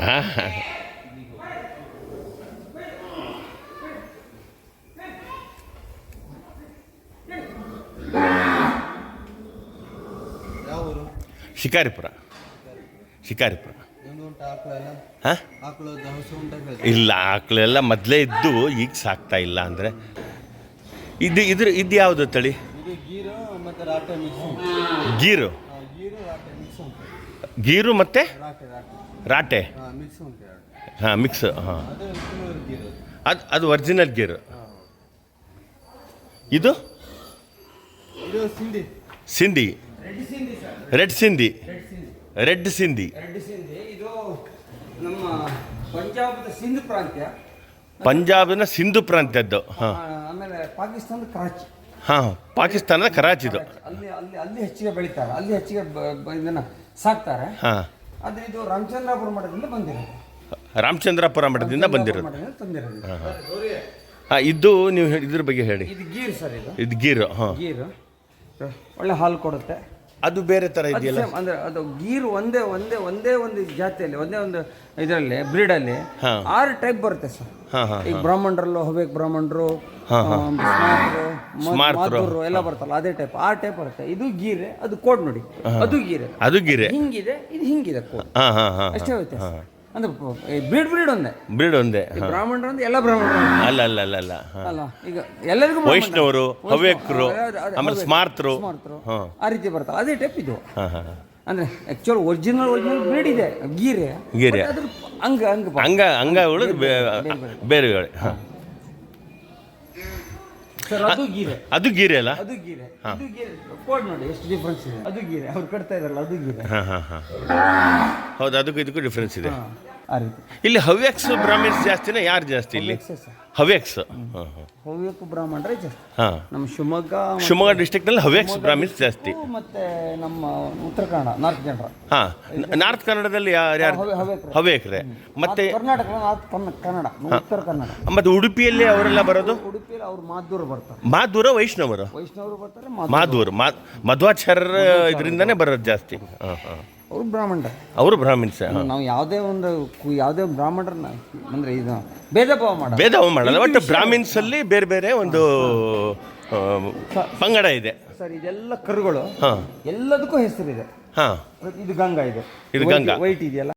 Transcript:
ಶಿಕಾರಿಪುರ. ಶಿಕಾರಿಪುರ. ಇಲ್ಲ, ಆಕಳೆಲ್ಲ ಮೊದಲೇ ಇದ್ದು ಈಗ ಸಾಕ್ತಾ ಇಲ್ಲ ಅಂದರೆ? ಇದು, ಇದ್ರ, ಇದು ಯಾವುದು ತಳಿ? ಗೀರು ಗೀರು ಮತ್ತು? ರಾಟೆ. ಹಾಂ ಮಿಕ್ಸ್ ಹಾಂ ಅದು ಅದು ಒರಿಜಿನಲ್ ಗೀರು ಇದು? Sindhi. Red Sindhi red Sindhi. ಪಂಜಾಬಿನ Sindhu ಪ್ರಾಂತ್ಯದ್ದು. ಹಾಂ ಆಮೇಲೆ ಪಾಕಿಸ್ತಾನದ ಕರಾಚಿ. ಹಾಂ ಪಾಕಿಸ್ತಾನದ ಕರಾಚಿದು. ಅಲ್ಲಿ ಅಲ್ಲಿ ಅಲ್ಲಿ ಹೆಚ್ಚಿಗೆ ಬೆಳಿತಾರೆ. ಅಲ್ಲಿ ಹೆಚ್ಚಿಗೆ ಸಾಕ್ತಾರೆ. ಹಾಂ. ಆದ್ರೆ ಇದು ರಾಮಚಂದ್ರಾಪುರ ಮಠದಿಂದ ಬಂದಿರೋದು. ರಾಮಚಂದ್ರಪುರ ಮಠದಿಂದ ಬಂದಿರೋದು. ಮಠದಿಂದ ತಂದಿರೋದು. ಹಾಂ ಇದು ನೀವು ಹೇಳಿ- ಇದ್ರ ಬಗ್ಗೆ ಹೇಳಿ. ಇದು ಗೀರ್ ಸರ್ ಇದು. ಇದು ಗೀರು ಹಾಂ. ಗೀರು. ಒಳ್ಳೆ ಹಾಲು ಕೊಡುತ್ತೆ. ಅದು ಬೇರೆ ಥರ ಇದೆಯಲ್ಲ? ಅಂದರೆ ಅಂದ್ರೆ ಅದು ಗೀರ್ ಒಂದೇ ಒಂದೇ ಒಂದೇ ಒಂದು ಜಾತಿಯಲ್ಲಿ ಒಂದೇ ಒಂದು ಇದರಲ್ಲಿ ಬ್ರೀಡಲ್ಲಿ. ಆರು ಟೈಪ್ ಬರುತ್ತೆ ಸರ್ ಈಗ ಬ್ರಾಹ್ಮಣರಲ್ಲೂ ಹವೇಕ್ ಬ್ರಾಹ್ಮಣರು ಮಾತುರು ಎಲ್ಲ ಬರ್ತಲ್ಲ ಅದೇ ಟೈಪ್ ಆ ಟೈಪ್ ಬರುತ್ತೆ. ಇದು ಗೀರೆ ಅದು ಕೋಡ್ ನೋಡಿ. ಅದು ಗೀರೆ. ಅದು ಗೀರೆ. ಹಿಂಗಿದೆ ಇದು ಹಿಂಗಿದೆ ಕೋಡ್. ಅಷ್ಟೇ ವ್ಯತ್ಯಾಸ. ಅಂದ್ರೆ ಬ್ರೀಡ್ ಬ್ರೀಡ್ ಒಂದೇ? ಬ್ರೀಡ್ ಒಂದೇ ಬ್ರಾಹ್ಮಣರು ಅಂದ್ರೆ ಎಲ್ಲ ಬ್ರಾಹ್ಮಣರು. ಅಲ್ಲ ಅಲ್ಲ ಅಲ್ಲ ಅಲ್ಲ ಅಲ್ಲ ಈಗ ಎಲ್ಲರಿಗೂ ವೈಷ್ಣವರು ಹವ್ಯಕರು ಆಮೇಲೆ ಸ್ಮಾರ್ತರು. ಆ ರೀತಿ ಬರ್ತಾವೆ. ಅದೇ ಟೈಪ್ ಇದು. ಅಂದ್ರೆ ಆಕ್ಚುಲ್ ಒರಿಜಿನಲ್ ಒರಿಜಿನಲ್ ಬ್ರೀಡ್ ಇದೆ. ಗೀರೆ. ಗೀರೆ. ಅಂಗ ಅಂಗ ಅಂಗ ಅಂಗ ಉಳಿದು ಬೇರೆ ಬೇರೆ ಸರ್ ಅದು ಗೀರೆ. ಅದು ಗೀರೆ ಅಲ್ಲ? ಅದು ಗೀರೆ. ಅದು ಗೀರೆ. ಕೋಡ್ ನೋಡಿ ಎಷ್ಟು ಡಿಫ್ರೆನ್ಸ್ ಇದೆ. ಅದು ಗೀರೆ. ಅವ್ರು ಕಟ್ತಾ ಇರಲ್ಲ ಅದು ಗೀರೆ. ಹಾಂ ಹಾಂ ಹಾಂ. ಹೌದು ಅದಕ್ಕೂ ಇದಕ್ಕೂ ಡಿಫ್ರೆನ್ಸ್ ಇದೆ. ಆ ರೀತಿ. ಇಲ್ಲಿ ಹವ್ಯಕ್ಸ್ ಬ್ರಾಹ್ಮಣ ಜಾಸ್ತಿನ ಯಾರು ಜಾಸ್ತಿ ಇಲ್ಲಿ? ಸರ್. ಹವ್ಯಕ್ಸ್ ಹವ್ಯಕ ಬ್ರಾಹ್ಮಣರೇ ಜಾಸ್ತಿ. ಹಾಂ. ನಮ್ಮ ಶಿವಮೊಗ್ಗ ಶಿವಮೊಗ್ಗ ಡಿಸ್ಟ್ರಿಕ್ಟ್ನಲ್ಲಿ ಹವ್ಯಕ್ಸ್ ಬ್ರಾಹ್ಮಣ ಜಾಸ್ತಿ. ಮತ್ತೆ ನಮ್ಮ ಉತ್ತರ ಕನ್ನಡ ನಾರ್ತ್ ಕನ್ನಡ. ಹಾಂ. ನಾರ್ತ್ ಕನ್ನಡದಲ್ಲಿ ಯಾರು ಯಾರು? ಹವ್ಯ- ಹವ್ಯಕರು. ಹವ್ಯಕರೇ. ಮತ್ತೆ ಕರ್ನಾಟಕ ನಾರ್ತ್ ಕನ್ನ- ಕನ್ನಡ ಉತ್ತರ ಕನ್ನಡ. ಮತ್ತೆ ಉಡುಪಿಯಲ್ಲಿ ಅವರೆಲ್ಲ ಬರೋದು? ಉಡುಪಿಯಲ್ಲಿ ಅವ್ರು ಮಾದೂರು ಬರ್ತಾರೆ. ಮಾಧುರ ವೈಷ್ಣವರು? ವೈಷ್ಣವರು ಬರ್ತಾರೆ ಮಾಧುರ್ ಮಾ ಮಧ್ವಾಚಾರ್ಯರ ಇದರಿಂದನೇ ಬರೋದು ಜಾಸ್ತಿ. ಹಾಂ ಹಾಂ. ಅವರು ಬ್ರಾಹ್ಮಣರೇ. ಅವರು ಬ್ರಾಹ್ಮಣ ಹಾಂ. ನಾವು ಯಾವುದೇ ಒಂದು ಕು- ಯಾವುದೇ ಬ್ರಾಹ್ಮಣರನ್ನ ಅಂದರೆ ಇದು ಭೇದ ಭಾವ ಮಾಡ ಭೇದ ಭಾವ ಮಾಡಲ್ಲ ಒಟ್ಟು ಬ್ರಾಹ್ಮಿನ್ಸ್ ಅಲ್ಲಿ ಬೇರೆ ಬೇರೆ ಒಂದು ಆ, ಪಂಗಡ ಇದೆ. ಸರ್ ಇದೆಲ್ಲ ಕರುಗಳು ಹಾಂ. ಎಲ್ಲದಕ್ಕೂ ಹೆಸರಿದೆ. ಹಾ. ಇದು ಗಂಗಾ ಇದೆ. ಇದು ಗಂಗಾ. ವೈಟ್ ಇದೆಯಲ್ಲ?